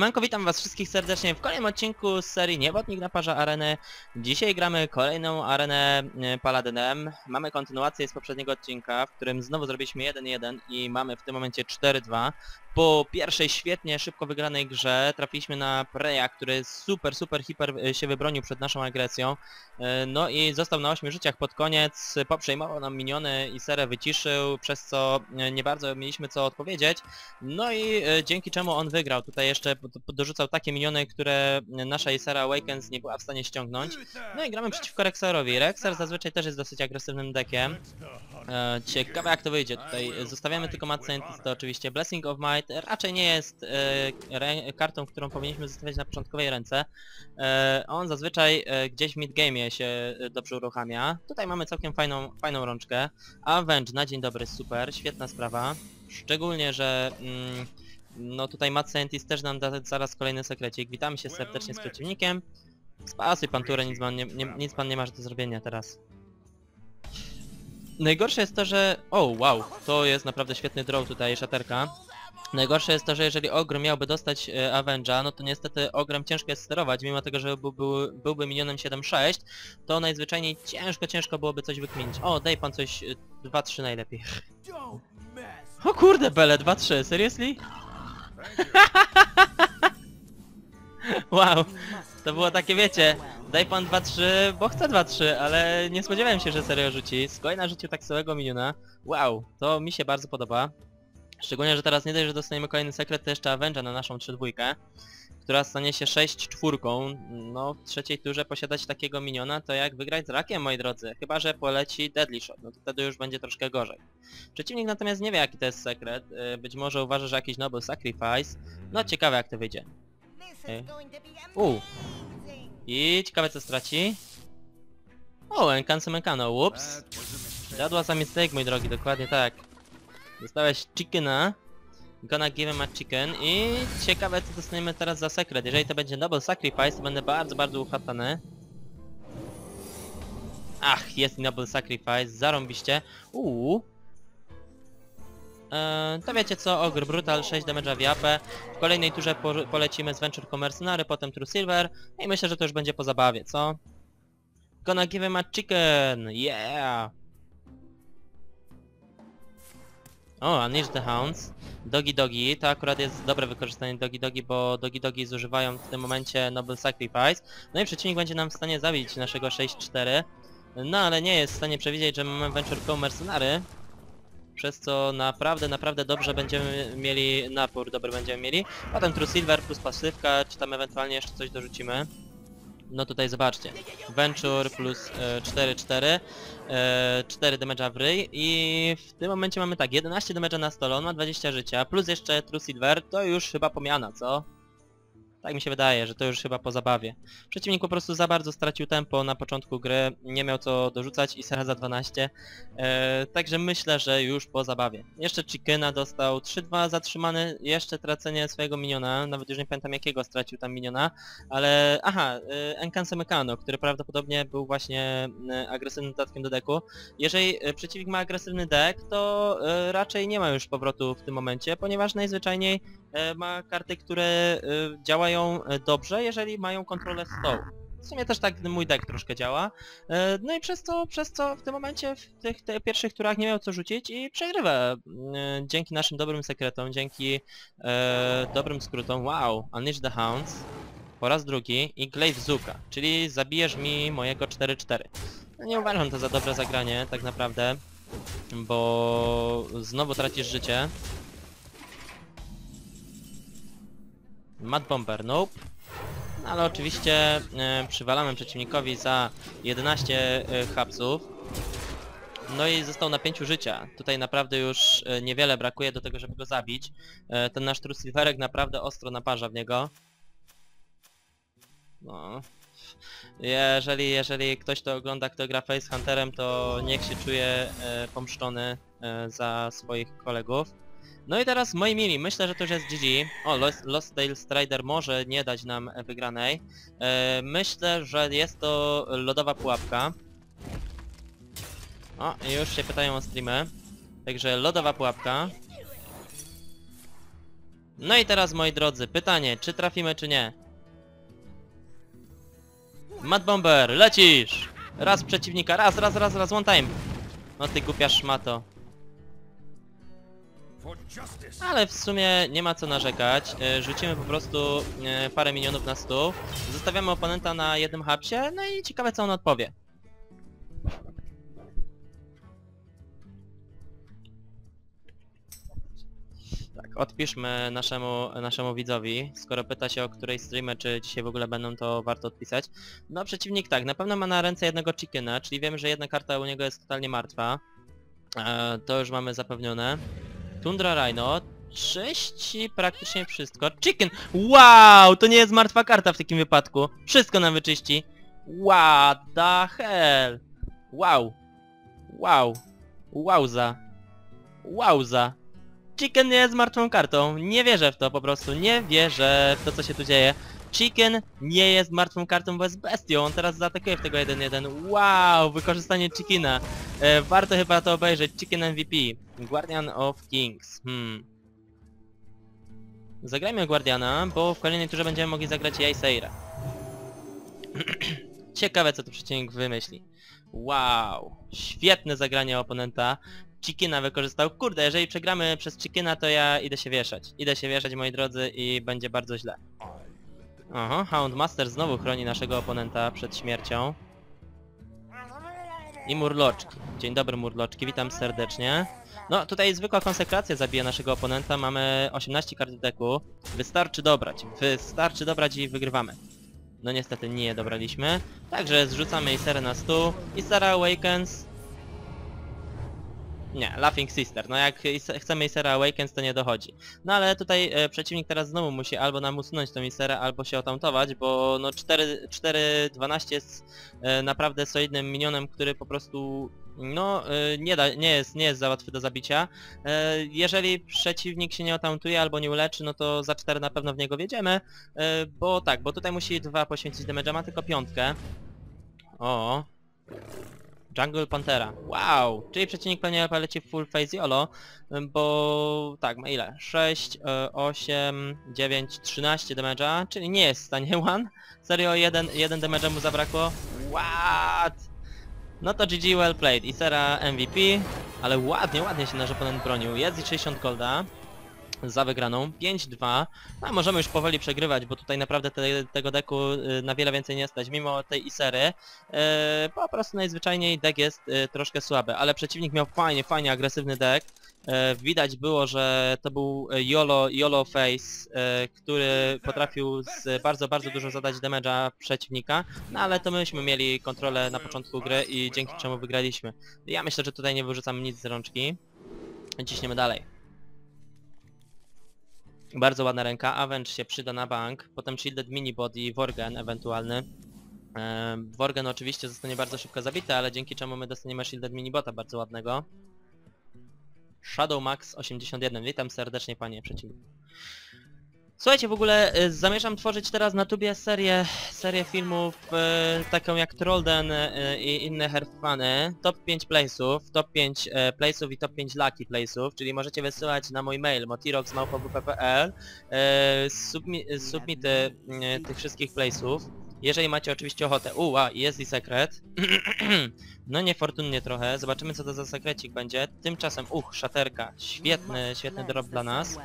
Siemanko, witam was wszystkich serdecznie w kolejnym odcinku z serii Niewodnik naparza arenę. Dzisiaj gramy kolejną arenę e, Paladynem. Mamy kontynuację z poprzedniego odcinka, w którym znowu zrobiliśmy 1-1 i mamy w tym momencie 4-2. Po pierwszej świetnie, szybko wygranej grze trafiliśmy na Preya, który super, super, hiper e, się wybronił przed naszą agresją. E, No i został na 8 życiach pod koniec, poprzejmował nam miniony i serę wyciszył, przez co nie bardzo mieliśmy co odpowiedzieć. No i dzięki czemu on wygrał. Tutaj jeszcze dorzucał takie miniony, które nasza Isera Awakens nie była w stanie ściągnąć. No i gramy przeciwko Rexerowi. Rexer zazwyczaj też jest dosyć agresywnym deckiem. E, ciekawe jak to wyjdzie tutaj. Zostawiamy tylko Mad Scientist, to oczywiście Blessing of Might raczej nie jest e, kartą, którą powinniśmy zostawiać na początkowej ręce. E, on zazwyczaj gdzieś w midgame'ie się dobrze uruchamia. Tutaj mamy całkiem fajną, fajną rączkę. Avenge na dzień dobry, super, świetna sprawa. Szczególnie, że mm, no tutaj Mad Scientist też nam da zaraz kolejny sekrecik. Witamy się serdecznie z przeciwnikiem. Spasuj pan turę, nic pan nie, nie, nic pan nie ma do zrobienia teraz. Najgorsze jest to, że... O, wow, to jest naprawdę świetny draw tutaj, szaterka. Najgorsze jest to, że jeżeli Ogr miałby dostać e, Avenge'a, no to niestety Ogrem ciężko jest sterować, mimo tego, że był, był, byłby minionem 7-6, to najzwyczajniej ciężko, ciężko byłoby coś wykminić. O, daj pan coś e, 2-3 najlepiej. O kurde, Bele, 2-3, seriously? Wow, to było takie, wiecie, daj pan 2-3, bo chcę 2-3, ale nie spodziewałem się, że serio rzuci. Skoj na tak całego miniona. Wow, to mi się bardzo podoba. Szczególnie, że teraz nie dość, że dostaniemy kolejny sekret, to jeszcze Avenger na naszą 3-2, która stanie się 6-4. No, w trzeciej turze posiadać takiego miniona to jak wygrać z rakiem, moi drodzy. Chyba, że poleci Deadly Shot, no to wtedy już będzie troszkę gorzej. Przeciwnik natomiast nie wie, jaki to jest sekret. y, Być może uważa, że jakiś Noble Sacrifice. No, ciekawe jak to wyjdzie. Amazing. I ciekawe co straci. O, Encanse Mekano, ups. Jadła za mistake, mój drogi, dokładnie tak. Dostałeś chickena. Gonna give him a chicken i ciekawe co dostaniemy teraz za sekret. Jeżeli to będzie double sacrifice, to będę bardzo, bardzo uchatany. Ach, jest double sacrifice, zarąbiście. Uuu. Eee, to wiecie co, Ogr Brutal, 6 damage'a w japę. W kolejnej turze po polecimy z Venture Mercenary, potem True Silver. I myślę, że to już będzie po zabawie, co? Gonna give him a chicken! Yeah! O, Unleash the Hounds. Dogi Dogi, to akurat jest dobre wykorzystanie Dogi Dogi, bo Dogi Dogi zużywają w tym momencie Noble Sacrifice. No i przeciwnik będzie nam w stanie zabić naszego 6-4. No ale nie jest w stanie przewidzieć, że mamy Venture Co Mercenary. Przez co naprawdę, naprawdę dobrze będziemy mieli napór, dobry będziemy mieli. Potem True Silver plus pasywka, czy tam ewentualnie jeszcze coś dorzucimy. No tutaj zobaczcie. Venture plus e, 4-4, e, 4 damage'a w ryj i w tym momencie mamy tak, 11 damage'a na stole, on ma 20 życia, plus jeszcze True Silver, to już chyba pomiana, co? Tak mi się wydaje, że to już chyba po zabawie. Przeciwnik po prostu za bardzo stracił tempo na początku gry, nie miał co dorzucać i Sera za 12. E, także myślę, że już po zabawie. Jeszcze Chickena dostał 3-2 zatrzymany, jeszcze tracenie swojego miniona, nawet już nie pamiętam jakiego stracił tam miniona, ale aha, e, Encanse Mekano, który prawdopodobnie był właśnie e, agresywnym dodatkiem do deku. Jeżeli e, przeciwnik ma agresywny deck, to raczej nie ma już powrotu w tym momencie, ponieważ najzwyczajniej ma karty, które e, działają e, dobrze, jeżeli mają kontrolę stołu. W sumie też tak mój deck troszkę działa. E, No i przez to, przez co w tym momencie w tych, pierwszych turach nie miał co rzucić i przegrywa. E, Dzięki naszym dobrym sekretom, dzięki e, dobrym skrótom. Wow, Unleash the Hounds po raz drugi i Glaive Zuka, czyli zabijesz mi mojego 4-4. No nie uważam to za dobre zagranie, tak naprawdę, bo znowu tracisz życie. Mad Bomber, nope. No, ale oczywiście e, przywalamy przeciwnikowi za 11 e, hapsów. No i został na 5 życia. Tutaj naprawdę już e, niewiele brakuje do tego, żeby go zabić. Ten nasz True Silverek naprawdę ostro naparza w niego. No. Jeżeli, jeżeli ktoś to ogląda, kto gra Face Hunterem, to niech się czuje e, pomszczony za swoich kolegów. No i teraz moi mili, myślę, że to już jest GG. O, Lost, Lost Dale Strider może nie dać nam e, wygranej. E, myślę, że jest to lodowa pułapka. O, już się pytają o streamy. Także lodowa pułapka. No i teraz moi drodzy, pytanie, czy trafimy czy nie? Mad Bomber, lecisz! Raz przeciwnika, raz, raz, raz, raz, one time. No ty głupia szmato. Ale w sumie nie ma co narzekać. E, Rzucimy po prostu e, parę minionów na stół. Zostawiamy oponenta na jednym hapsie, no i ciekawe co on odpowie. Tak, odpiszmy naszemu, naszemu widzowi. Skoro pyta się o której streamy, czy dzisiaj w ogóle będą, to warto odpisać. No przeciwnik tak, na pewno ma na ręce jednego chickena, czyli wiemy, że jedna karta u niego jest totalnie martwa. E, to już mamy zapewnione. Tundra Rhino, czyści praktycznie wszystko. Chicken! Wow! To nie jest martwa karta w takim wypadku. Wszystko nam wyczyści. What the hell? Wow. Wow. Wowza. Wowza. Chicken nie jest martwą kartą. Nie wierzę w to po prostu. Nie wierzę w to, co się tu dzieje. Chicken nie jest martwą kartą, bo jest bestią. On teraz zaatakuje w tego 1-1. Wow! Wykorzystanie Chickena. E, warto chyba to obejrzeć. Chicken MVP. Guardian of Kings. Hmm. Zagrajmy Guardiana, bo w kolejnej turze będziemy mogli zagrać Jaceira. Ciekawe co tu przeciwnik wymyśli. Wow. Świetne zagranie oponenta. Chickena wykorzystał. Kurde, jeżeli przegramy przez Chickena, to ja idę się wieszać. Idę się wieszać, moi drodzy, i będzie bardzo źle. Aha, Houndmaster znowu chroni naszego oponenta przed śmiercią. I murloczki. Dzień dobry murloczki, witam serdecznie. No tutaj zwykła konsekracja zabija naszego oponenta, mamy 18 kart deku. Wystarczy dobrać, wystarczy dobrać i wygrywamy. No niestety nie dobraliśmy. Także zrzucamy Iserę na stół. Isera Awakens. Nie, Laughing Sister. No jak chcemy Isera Awakens to nie dochodzi. No ale tutaj e, przeciwnik teraz znowu musi albo nam usunąć tą Iserę, albo się otamtować, bo no 4-12 jest e, naprawdę solidnym minionem, który po prostu no e, nie, da, nie, jest, nie jest za łatwy do zabicia. E, jeżeli przeciwnik się nie otamtuje albo nie uleczy, no to za 4 na pewno w niego wiedziemy, e, bo tak, bo tutaj musi dwa poświęcić damage'a, ma tylko piątkę. O. Jungle Pantera. Wow! Czyli przeciwnik pewnie poleci w full phase YOLO, bo tak, ma ile? 6, e, 8, 9, 13 damage'a, czyli nie jest w stanie one. Serio, jeden, jeden damage'a mu zabrakło. What? No to GG well played. Isera MVP, ale ładnie, ładnie się nasz oponent bronił. Jest i 60 golda za wygraną, 5-2, a możemy już powoli przegrywać, bo tutaj naprawdę te, tego deku y, na wiele więcej nie stać, mimo tej Isery. E, po prostu najzwyczajniej deck jest y, troszkę słaby, ale przeciwnik miał fajnie, fajnie agresywny deck. E, widać było, że to był e, YOLO, YOLO Face, e, który potrafił z bardzo, bardzo dużo zadać damage'a przeciwnika, no ale to myśmy mieli kontrolę na początku gry i dzięki czemu wygraliśmy. Ja myślę, że tutaj nie wyrzucamy nic z rączki. Ciśniemy dalej. Bardzo ładna ręka, Avenge się przyda na bank, potem Shielded Minibody Worgen ewentualny. Worgen oczywiście zostanie bardzo szybko zabity, ale dzięki czemu my dostaniemy Shielded Minibota bardzo ładnego. Shadow Max 81, witam serdecznie panie przeciwniku. Słuchajcie, w ogóle y, zamierzam tworzyć teraz na tubie serię, serię filmów y, taką jak Trollden y, i inne herfany. Top 5 place'ów, top 5 y, place'ów i top 5 lucky place'ów, czyli możecie wysyłać na mój mail motirox.pl y, submi submity y, tych wszystkich place'ów. Jeżeli macie oczywiście ochotę. U, a, jest i sekret. no niefortunnie trochę, zobaczymy co to za sekrecik będzie. Tymczasem, uch, szaterka. Świetny, świetny drop dla nas.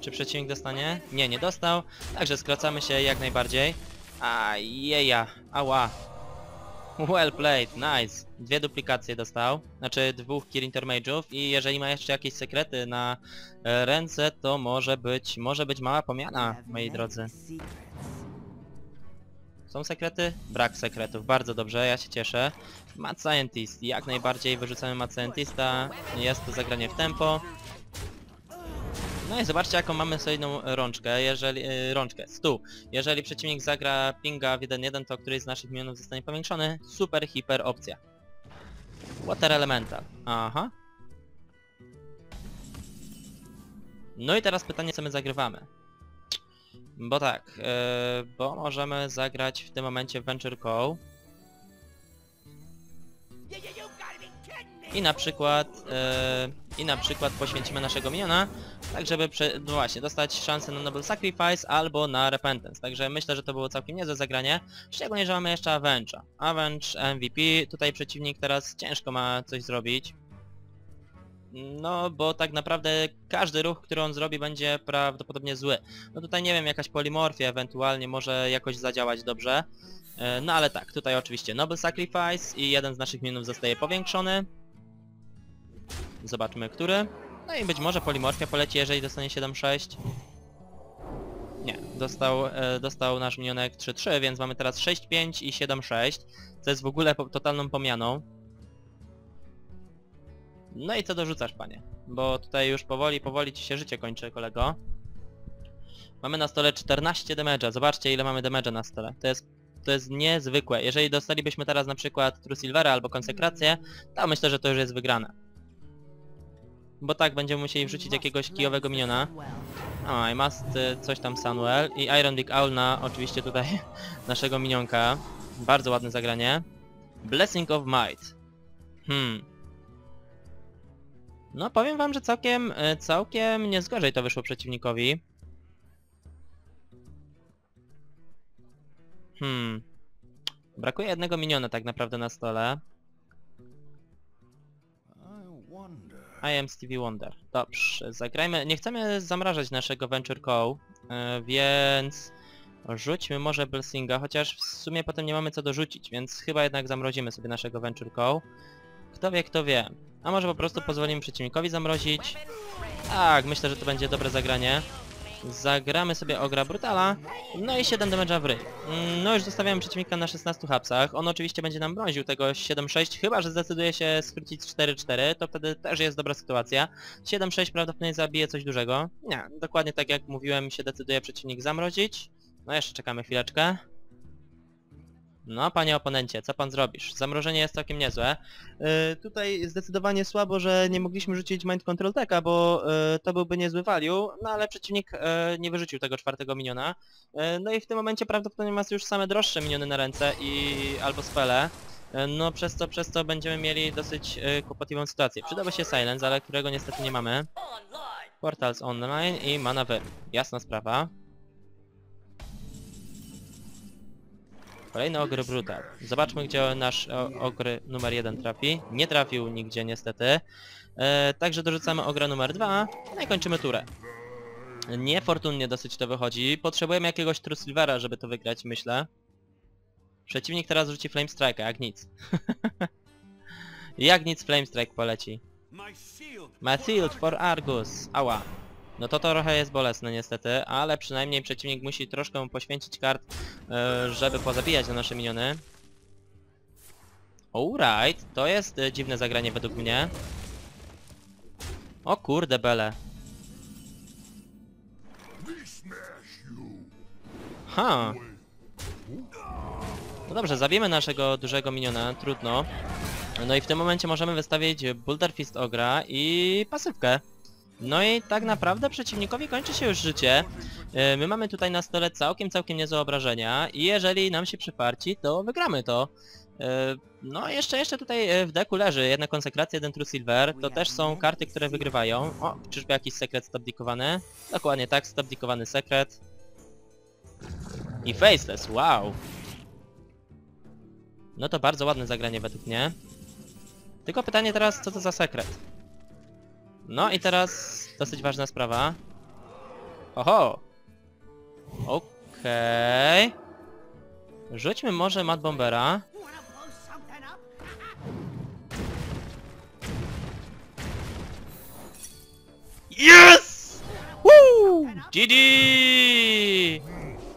Czy przeciwnik dostanie? Nie, nie dostał. Także skracamy się jak najbardziej. A jeja, ała. Well played, nice. Dwie duplikacje dostał, znaczy dwóch Kirin Mage'ów i jeżeli ma jeszcze jakieś sekrety na e, ręce, to może być, może być mała pomiana, moi drodzy. Są sekrety? Brak sekretów, bardzo dobrze, ja się cieszę. Mad Scientist, jak najbardziej wyrzucamy Mad Scientista, jest to zagranie w tempo. No i zobaczcie jaką mamy solidną rączkę, jeżeli, yy, rączkę, stół. Jeżeli przeciwnik zagra pinga w 1-1, to któryś z naszych minionów zostanie powiększony. Super, hiper opcja. Water Elemental. Aha. No i teraz pytanie co my zagrywamy. Bo tak, yy, bo możemy zagrać w tym momencie Venture Call. i na przykład e, i na przykład poświęcimy naszego miniona, tak żeby prze, no właśnie, dostać szansę na Noble Sacrifice albo na Repentance. Także myślę, że to było całkiem niezłe zagranie, szczególnie, że mamy jeszcze Avenge'a. Avenge, MVP, tutaj przeciwnik teraz ciężko ma coś zrobić. No, bo tak naprawdę każdy ruch, który on zrobi będzie prawdopodobnie zły. No tutaj nie wiem, jakaś polimorfia ewentualnie może jakoś zadziałać dobrze. E, No ale tak, tutaj oczywiście Noble Sacrifice i jeden z naszych minów zostaje powiększony. Zobaczmy, który. No i być może polimorfia poleci, jeżeli dostanie 7-6. Nie, dostał, e, dostał nasz minionek 3-3, więc mamy teraz 6-5 i 7-6, co jest w ogóle po, totalną pomianą. No i co dorzucasz, panie? Bo tutaj już powoli, powoli ci się życie kończy, kolego. Mamy na stole 14 damage'a. Zobaczcie ile mamy damage'a na stole. To jest, to jest niezwykłe. Jeżeli dostalibyśmy teraz na przykład True Silvera albo konsekrację, to myślę, że to już jest wygrane. Bo tak, będziemy musieli wrzucić jakiegoś kijowego miniona. O, i must y, coś tam Samuel. I Iron Dick Owl na oczywiście tutaj naszego minionka. Bardzo ładne zagranie. Blessing of Might. Hmm. No powiem wam, że całkiem, y, całkiem nie zgorzej to wyszło przeciwnikowi. Hmm. Brakuje jednego miniona tak naprawdę na stole. I am Stevie Wonder. Dobrze, zagrajmy. Nie chcemy zamrażać naszego Venture Co, e, więc rzućmy może Blessinga, chociaż w sumie potem nie mamy co dorzucić, więc chyba jednak zamrozimy sobie naszego Venture Co. Kto wie, kto wie. A może po prostu pozwolimy przeciwnikowi zamrozić? Tak, myślę, że to będzie dobre zagranie. Zagramy sobie Ogra Brutala, no i 7 damage'a w ryj. Mm, No już zostawiamy przeciwnika na 16 hapsach, on oczywiście będzie nam mroził tego 7-6, chyba że zdecyduje się skrócić 4-4, to wtedy też jest dobra sytuacja. 7-6 prawdopodobnie zabije coś dużego. Nie, dokładnie tak jak mówiłem się decyduje przeciwnik zamrozić. No jeszcze czekamy chwileczkę. No, panie oponencie, co pan zrobisz? Zamrożenie jest całkiem niezłe. Yy, tutaj zdecydowanie słabo, że nie mogliśmy rzucić Mind Control Teka, bo yy, to byłby niezły value, no ale przeciwnik yy, nie wyrzucił tego czwartego miniona. Yy, no i w tym momencie prawdopodobnie ma już same droższe miniony na ręce i albo spele. Yy, No przez co, przez co będziemy mieli dosyć yy, kłopotliwą sytuację. Przydałby się Silence, ale którego niestety nie mamy. Portals Online i Mana Ver. Jasna sprawa. Kolejny ogry brutal. Zobaczmy gdzie nasz o, ogry numer jeden trafi. Nie trafił nigdzie niestety. E, także dorzucamy ogra numer dwa. No i kończymy turę. Niefortunnie dosyć to wychodzi. Potrzebujemy jakiegoś True Silvera, żeby to wygrać, myślę. Przeciwnik teraz rzuci Flame Strike, jak nic. jak nic Flame Strike poleci. My shield for Argus. Ała. No to trochę jest bolesne niestety, ale przynajmniej przeciwnik musi troszkę poświęcić kart, e, żeby pozabijać na nasze miniony. Alright, to jest e, dziwne zagranie według mnie. O kurde bele. Ha. No dobrze, zabijemy naszego dużego miniona, trudno. No i w tym momencie możemy wystawić Boulder Fist Ogra i pasywkę. No i tak naprawdę przeciwnikowi kończy się już życie. E, My mamy tutaj na stole całkiem, całkiem niezłe obrażenia i jeżeli nam się przyparci, to wygramy to. E, No jeszcze, jeszcze tutaj e, w deku leży jedna konsekracja, jeden True Silver. To też są karty, które wygrywają. O, czyżby jakiś sekret stopdikowany? Dokładnie tak, stopdikowany sekret. I Faceless, wow! No to bardzo ładne zagranie według mnie. Tylko pytanie teraz, co to za sekret? No i teraz dosyć ważna sprawa. Oho! Okej. Rzućmy może Mad Bombera. Yes! Woo! GG!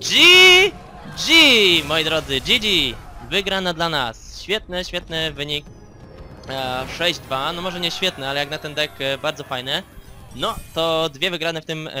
GG! Moi drodzy, GG! Wygrana dla nas. Świetny, świetny wynik. E, 6-2, no może nie świetny, ale jak na ten deck e, bardzo fajny. No, to dwie wygrane w tym, e,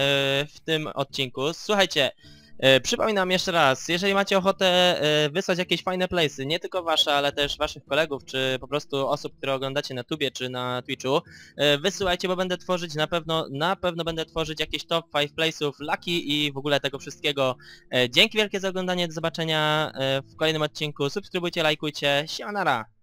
w tym odcinku. Słuchajcie, e, przypominam jeszcze raz, jeżeli macie ochotę e, wysłać jakieś fajne playsy, nie tylko wasze, ale też waszych kolegów, czy po prostu osób, które oglądacie na tubie, czy na Twitchu, e, wysyłajcie, bo będę tworzyć na pewno, na pewno będę tworzyć jakieś top 5 playsów, lucky i w ogóle tego wszystkiego. E, Dzięki wielkie za oglądanie, do zobaczenia e, w kolejnym odcinku, subskrybujcie, lajkujcie, siemana!